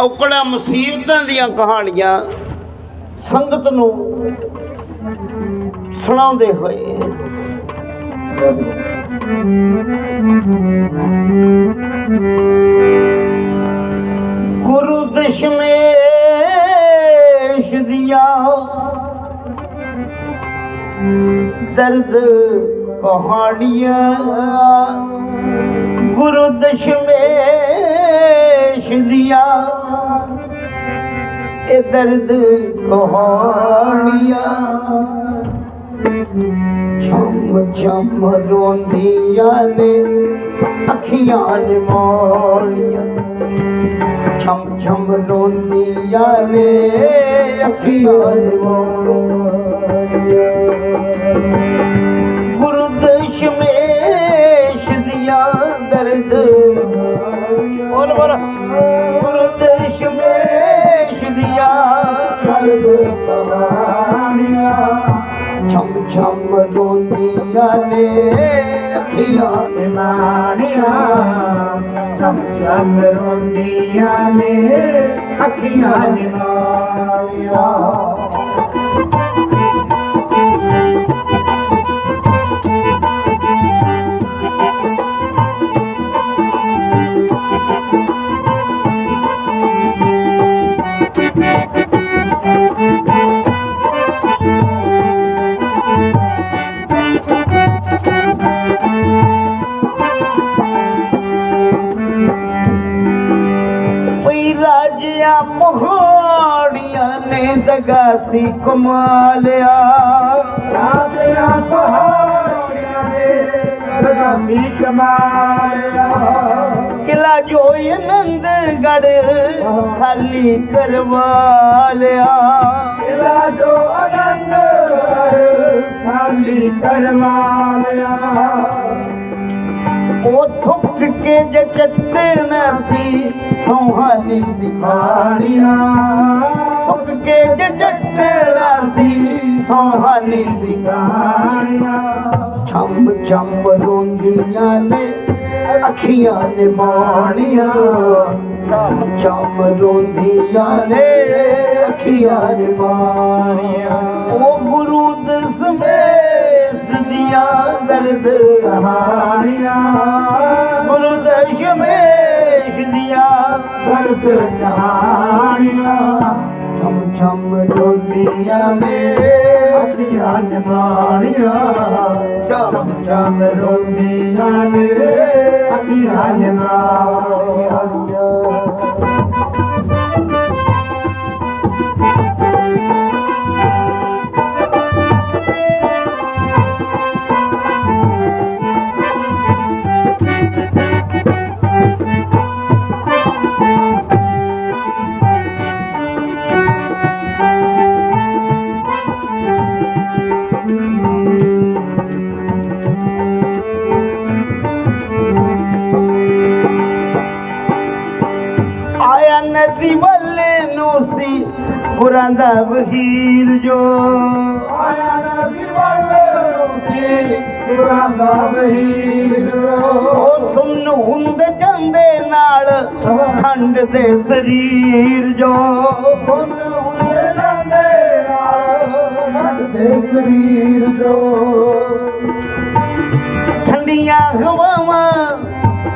ਔਕੜਾ ਮੁਸੀਬਤਾਂ ਦੀਆਂ ਕਹਾਣੀਆਂ ਸੰਗਤ ਨੂੰ ਸੁਣਾਉਂਦੇ ਹੋਏ। ਗੁਰੂ ਦਸ਼ਮੇਸ਼ ਦੀਆਂ ਦਰਦ ਕਹਾਣੀਆਂ। ਗੁਰੂ ਦਸ਼ਮੇਸ਼ ਦੀਆਂ ए दर्द कहानिया छम छम रोंदिया ने अखिया ने मोलिया छम छम रोंदिया ने अखिया ने मोलिया गुरु देश में दर्द बोल बोल गुरु देश में चमझंदी अखिल नम चंद रोदी जाने अख़िल न ਨੇ ਦਗਾ ਸੀ ਕਮਾਲਿਆ। ਰਾਜਿਆਂ ਪਹਾੜੀਆਂ ਨੇ ਲਗਾਮੀ ਕਮਾਲਿਆ। ਕਿਲਾ ਜੋ ਆਨੰਦਗੜ ਖਾਲੀ ਕਰਵਾ ਲਿਆ ਕਿਲਾ ਜੋ ਅਨੰਦ ਖਾਲੀ ਕਰਵਾਲਿਆ। ਉਹ ਥੁੱਕ ਕੇ ਜੇ ਚੱਟਣਾ ਸੀ ਸੋਹਾਨੀ ਸੀ ਬਾਣੀਆਂ ਥੁੱਕ ਕੇ ਜੇ ਸੀ ਸੋਹਾਨੀ ਸੀ ਬਾਣੀਆਂ ਛੰਮ ਛੰਮ ਰੋਂਦੀਆਂ ਨੇ, ਅੱਖੀਆਂ ਨੇ ਬਾਣੀਆਂ ਛੰਮ ਛੰਮ ਰੋਂਦੀਆਂ ਨੇ, ਅੱਖੀਆਂ ਨੇ ਬਾਣੀਆਂ ਉਹ ਗੁਰੂ ਦਸਮੇਸ਼ ਦੀਆਂ ਦਰਦ ਕਹਾਣੀਆਂ ਗੁਰੂ ਦਸ਼ਮੇਸ਼ ਦੀਆਂ ਦਰਦ ਕਹਾਣੀਆਂ शम जो ही हजमान शम शम जोतिया न ਨੂੰ ਸੀ ਗੁਰਾਂ ਦਾ ਵਹੀਰ ਜੋ। ਆਇਆ ਨਬੀ ਵੱਲੋਂ ਸੀ ਗੁਰਾਂ ਦਾ ਵਹੀਰ ਉਹ ਸੁਣ ਹੁੰਦ ਜਾਂਦੇ ਨਾਲ ਖੰਡ ਦੇ ਸਰੀਰ ਜੋ। ਹੁਣ ਹੁੰਦੇ ਲੰਦੇ ਨਾਲ ਦੇ ਸਰੀਰ ਜੋ। ਠੰਡੀਆਂ ਹਵਾਵਾਂ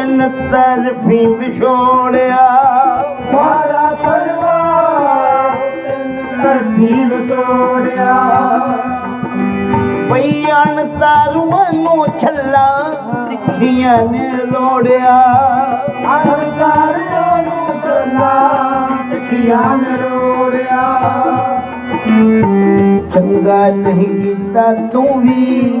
ਤਿੰਨ ਤਰਫੀ ਵਿਛੋੜਿਆ ਸਾਰਾ ਪਰਿਵਾਰ ਤਰਤੀਬ ਤੋੜਿਆ ਪਈ ਅਣ ਤਾਰੂਆਂ ਨੂੰ ਛੱਲਾ ਨੇ ਲੋੜਿਆ। ਨੂੰ ਚੰਗਾ ਨਹੀਂ ਕੀਤਾ ਤੂੰ ਵੀ।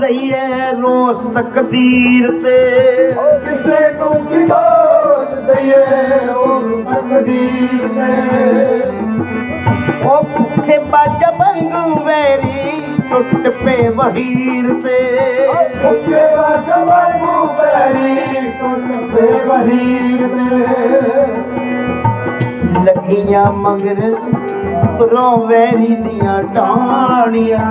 ਦਈਏ ਰੋਸ ਤਕਦੀਰ ਤੇ। ਕਿਸੇ ਨੂੰ ਕੀ ਦੋਸ਼ ਦਈਏ ਉਹ ਤਕਦੀਰ ਨੇ ਉਹ ਭੁੱਖੇ ਬਾਜ ਬੰਗੂ ਵੈਰੀ ਟੁੱਟ ਪੇ ਵਹੀਰ ਤੇ। ਉੱਚੇ ਵਾਜਵਾਂ ਨੂੰ ਬੈਰੀ ਟੁੱਟ ਪੇ ਵਹੀਰ ਨੇ ਲੱਗੀਆਂ ਮਗਰ ਤੁਰੋਂ ਵੈਰੀ ਦੀਆਂ ਟਾਣੀਆਂ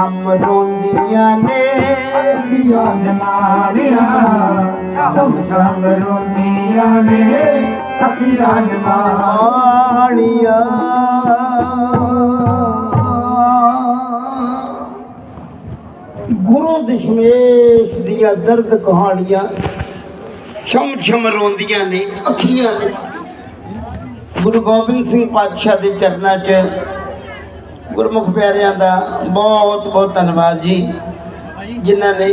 ਛਮ ਰੋਂਦੀਆਂ ਨੇ। ਅੱਖੀਆਂ ਨਮਾਨੀਆਂ ਸ਼ਮ ਸ਼ਮ ਰੋਂਦੀਆਂ ਨੇ। ਅੱਖੀਆਂ ਨਮਾਨੀਆਂ ਗੁਰੂ ਦਸ਼ਮੇਸ਼ ਦੀਆਂ ਦਰਦ ਕਹਾਣੀਆਂ ਛਮ ਛਮ ਰੋਂਦੀਆਂ ਨੇ, ਅੱਖੀਆਂ ਨੇ। ਗੁਰੂ ਗੋਬਿੰਦ ਸਿੰਘ ਪਾਤਸ਼ਾਹ ਦੇ ਚਰਨਾਂ 'ਚ ਗੁਰਮੁਖ ਪਿਆਰਿਆਂ ਦਾ ਬਹੁਤ ਬਹੁਤ ਧੰਨਵਾਦ ਜੀ ਜਿਨ੍ਹਾਂ ਨੇ